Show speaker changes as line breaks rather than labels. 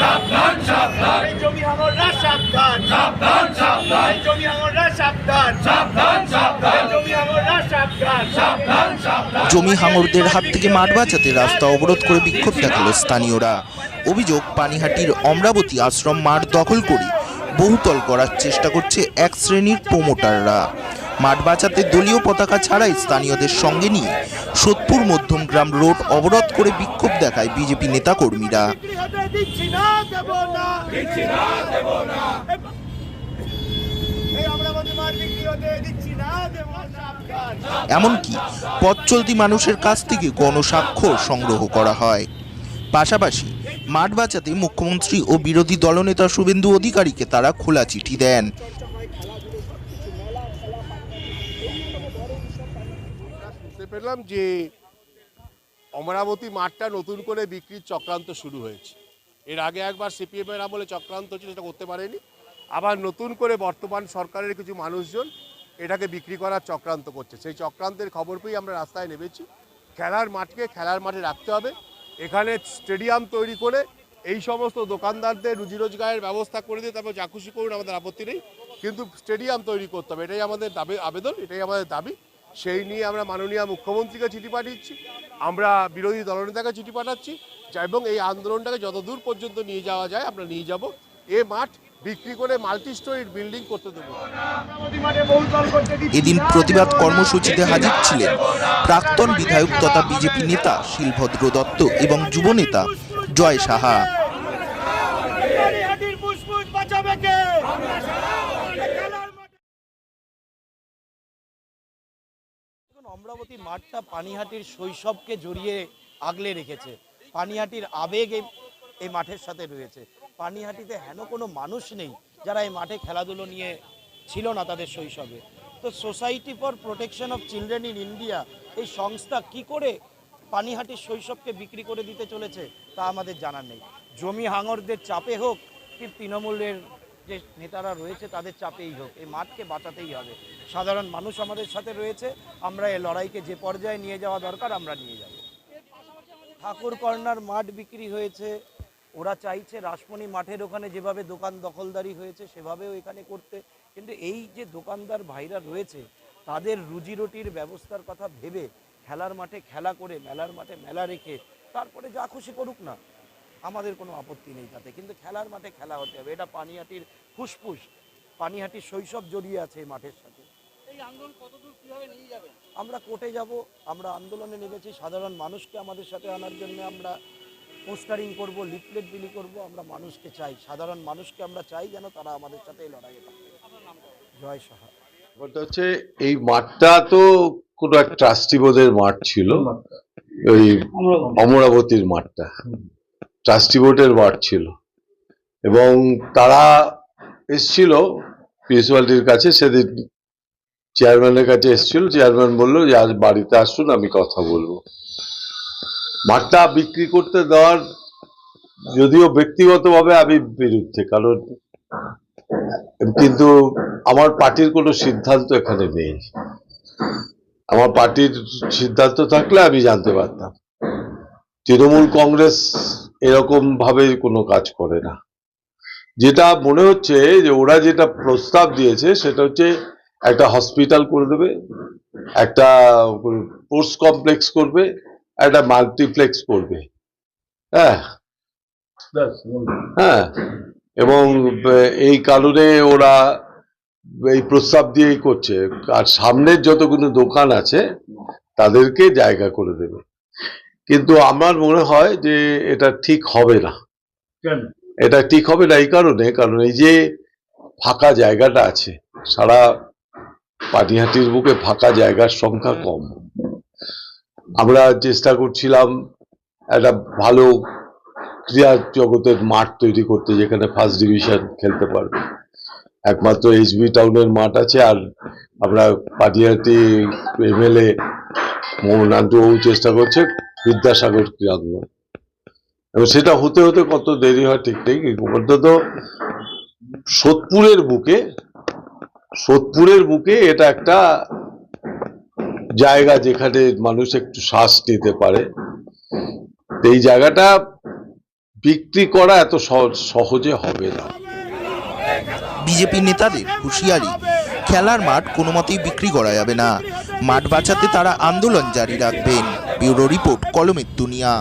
সাবধান সাবধান।
জমি হাঙররা সাবধান।
সাবধান সাবধান।
জমি সাবধান।
সাবধান সাবধান।
জমি সাবধান।
সাবধান সাবধান।
জমি হাঙরদের হাত থেকে মাঠ বাঁচাতে রাস্তা অবরোধ করে বিক্ষোভ দেখাল স্থানীয়রা। অভিযোগ পানিহাটির অমরাবতী আশ্রম মাঠ দখল করে বহুতল করার চেষ্টা করছে এক শ্রেণির প্রমোটাররা মাঠ বাঁচাতে দলীয় পতাকা ছাড়াই স্থানীয়দের সঙ্গে নিয়ে সোদপুর মধ্যমগ্রাম রোড অবরোধ করে বিক্ষোভ দেখায় বিজেপি নেতাকর্মীরা।
বিক্রি হতে দিচ্ছি না দেব না
দিচ্ছি না দেব না
এই অমরাবতী মাঠ বিক্রি হতে দিচ্ছি না দেব না সাবধান
এমনকি পথ চলতি মানুষের কাছ থেকে গণস্বাক্ষর সংগ্রহ করা হয়। পাশাপাশি মাঠ বাঁচাতে মুখ্যমন্ত্রী ও বিরোধী দলনেতা শুভেন্দু অধিকারীকে তারা খোলা চিঠি দেন।
শুনতে পেলাম যে অমরাবতী মাঠটা নতুন করে বিক্রির চক্রান্ত শুরু হয়েছে। এর আগে একবার সিপিএম এর আমলে চক্রান্ত ছিল সেটা করতে পারেনি। আবার নতুন করে বর্তমান সরকারের কিছু মানুষজন এটাকে বিক্রি করার চক্রান্ত করছে। সেই চক্রান্তের খবর পেয়ে আমরা রাস্তায় নেমেছি। খেলার মাঠকে খেলার মাঠে রাখতে হবে। এখানে স্টেডিয়াম তৈরি করে এই সমস্ত দোকানদারদের রুজি রোজগারের ব্যবস্থা করে দিয়ে তারপর যা খুশি করুন, আমাদের আপত্তি নেই। কিন্তু স্টেডিয়াম তৈরি করতে হবে। এটাই আমাদের দাবি, আবেদন, এটাই আমাদের দাবি। সেই নিয়ে আমরা মাননীয় মুখ্যমন্ত্রীকে চিঠি পাঠিয়েছি। আমরা বিরোধী দলনেতাকে চিঠি পাঠাচ্ছি। এবং এই আন্দোলনটাকে যতদূর পর্যন্ত নিয়ে যাওয়া যায়, আমরা নিয়ে যাব। এ মাঠ বিক্রি করে মাল্টি বিল্ডিং করতে দেবো।
এদিন প্রতিবাদ কর্মসূচিতে হাজির ছিলেন প্রাক্তন বিধায়ক তথা বিজেপি নেতা শিলভদ্র দত্ত এবং যুব নেতা জয় সাহা
পানিহাটির ফুসফুস বাঁচাবে কে খেলার মাঠে
দেখুন অমরাবতী মাঠটা পানিহাটির শৈশবকে জড়িয়ে আগলে রেখেছে। পানিহাটির আবেগ এই মাঠের সাথে রয়েছে। পানিহাটিতে হেন কোনো মানুষ নেই যারা এই মাঠে খেলাধুলো নিয়ে ছিল না তাদের শৈশবে। তো society for protection of children in India এই সংস্থা কি করে পানিহাটির শৈশবকে বিক্রি করে দিতে চলেছে তা আমাদের জানার নেই। জমি হাঙরদের চাপে হোক কি তৃণমূলের যে নেতারা রয়েছে তাদের চাপেই হোক, এই মাঠকে বাঁচাতেই হবে। সাধারণ মানুষ আমাদের সাথে রয়েছে, আমরা এই লড়াইকে যে পর্যায়ে নিয়ে যাওয়া দরকার, আমরা নিয়ে যাব। ঠাকুর কর্নার মাঠ বিক্রি হয়েছে, ওরা চাইছে রাসমণি মাঠের ওখানে যেভাবে দোকান দখলদারি হয়েছে, সেভাবেও এখানে করতে। কিন্তু এই যে দোকানদার ভাইরা রয়েছে, তাদের রুজি রুটির ব্যবস্থার কথা ভেবে, খেলার মাঠে খেলা করে, মেলার মাঠে মেলা রেখে, তারপরে যা খুশি করুক না আমাদের কোনো আপত্তি নেই তাতে। কিন্তু খেলার মাঠে খেলা হতে হবে। এটা পানিহাটির ফুসফুস। পানিহাটির শৈশব জড়িয়ে আছে এই মাঠের সাথে। আমরা কোর্টে যাব আমরা আন্দোলনে নেমেছি। সাধারণ মানুষকে আমাদের সাথে আনার জন্য আমরা পোস্টারিং করব লিফলেট বিলি করব। আমরা মানুষকে চাই। সাধারণ মানুষকে আমরা চাই যেন তারা আমাদের সাথে এই লড়াইয়ে থাকে জয় সাহা
ব্যাপারটা হচ্ছে এই মাঠটা তো কোনো এক ট্রাস্টি বোর্ডের মাঠ ছিল। ওই অমরাবতীর মাঠটা। ট্রাস্টি বোর্ডের মাঠ ছিল। এবং তারা এসছিল, প্রিন্সিপালটির কাছে, সেদিন চেয়ারম্যানের কাছে এসেছিল। চেয়ারম্যান বলল, যে আজ বাড়িতে আসুন, আমি কথা বলব। মাঠটা বিক্রি করতে দেওয়ার যদিও ব্যক্তিগতভাবে আমি বিরুদ্ধে, কারণ কিন্তু আমার পার্টির কোনো সিদ্ধান্ত এখানে নেই। আমার পার্টির সিদ্ধান্ত থাকলে আমি জানতে পারতাম। তৃণমূল কংগ্রেস এরকম ভাবে কোনো কাজ করে না। যেটা মনে হচ্ছে যে ওরা যেটা প্রস্তাব দিয়েছে সেটা হচ্ছে একটা হসপিটাল করে দেবে একটা স্পোর্টস কমপ্লেক্স করবে একটা মাল্টিপ্লেক্স করবে। হ্যাঁ। হ্যাঁ। এবং এই কারণে ওরা এই প্রস্তাব দিয়েই করছে। আর সামনের যতগুলো দোকান আছে তাদেরকে জায়গা করে দেবে। কিন্তু আমার মনে হয় যে এটা ঠিক হবে না। এটা ঠিক হবে না এই কারণে কারণ এই যে ফাঁকা জায়গাটা আছে সারা পানিহাটির বুকে ফাঁকা জায়গার সংখ্যা কম। আমরা চেষ্টা করছিলাম একটা ভালো ক্রীড়া জগতের মাঠ তৈরি করতে যেখানে ফার্স্ট ডিভিশন খেলতে পারবে। একমাত্র এইচবি টাউনের মাঠ আছে আর আমরা পাটিয়াটি এমএলএ বাবু চেষ্টা করছে বিদ্যাসাগর ক্রীড়াঙ্গন। এবং সেটা হতে হতে কত দেরি হয় ঠিক কিন্তু অন্তত সোদপুরের বুকে সোদপুরের বুকে এটা একটা জায়গা যেখানে মানুষ একটু শ্বাস নিতে পারে। এই জায়গাটা বিক্রি করা এত সহজে হবে না।
বিজেপি নেতাদের হুঁশিয়ারি, খেলার মাঠ কোনো মতেই বিক্রি করা যাবে না। মাঠ বাঁচাতে তারা আন্দোলন জারি রাখবেন। ব্যুরো রিপোর্ট কলমের দুনিয়া।